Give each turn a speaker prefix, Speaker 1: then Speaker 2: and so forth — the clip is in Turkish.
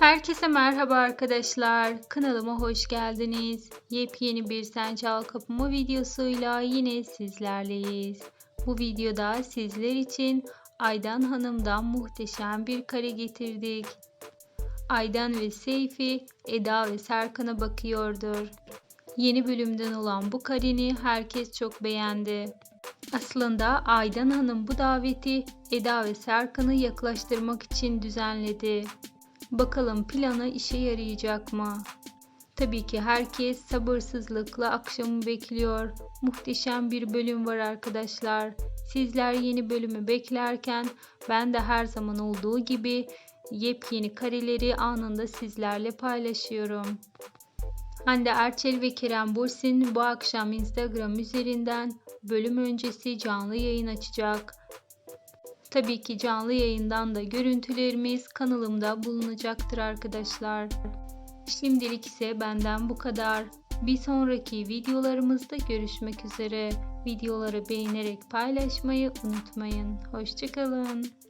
Speaker 1: Herkese merhaba arkadaşlar. Kanalıma hoş geldiniz. Yepyeni bir Sen Çal Kapımı videosuyla yine sizlerleyiz. Bu videoda sizler için Aydan Hanım'dan muhteşem bir kare getirdik. Aydan ve Seyfi, Eda ve Serkan'a bakıyordur. Yeni bölümden olan bu kareni herkes çok beğendi. Aslında Aydan Hanım bu daveti Eda ve Serkan'ı yaklaştırmak için düzenledi. Bakalım planı işe yarayacak mı? Tabii ki herkes sabırsızlıkla akşamı bekliyor. Muhteşem bir bölüm var arkadaşlar. Sizler yeni bölümü beklerken ben de her zaman olduğu gibi yepyeni kareleri anında sizlerle paylaşıyorum. Hande Erçel ve Kerem Bursin bu akşam Instagram üzerinden bölüm öncesi canlı yayın açacak. Tabii ki canlı yayından da görüntülerimiz kanalımda bulunacaktır arkadaşlar. Şimdilik ise benden bu kadar. Bir sonraki videolarımızda görüşmek üzere. Videoları beğenerek paylaşmayı unutmayın. Hoşçakalın.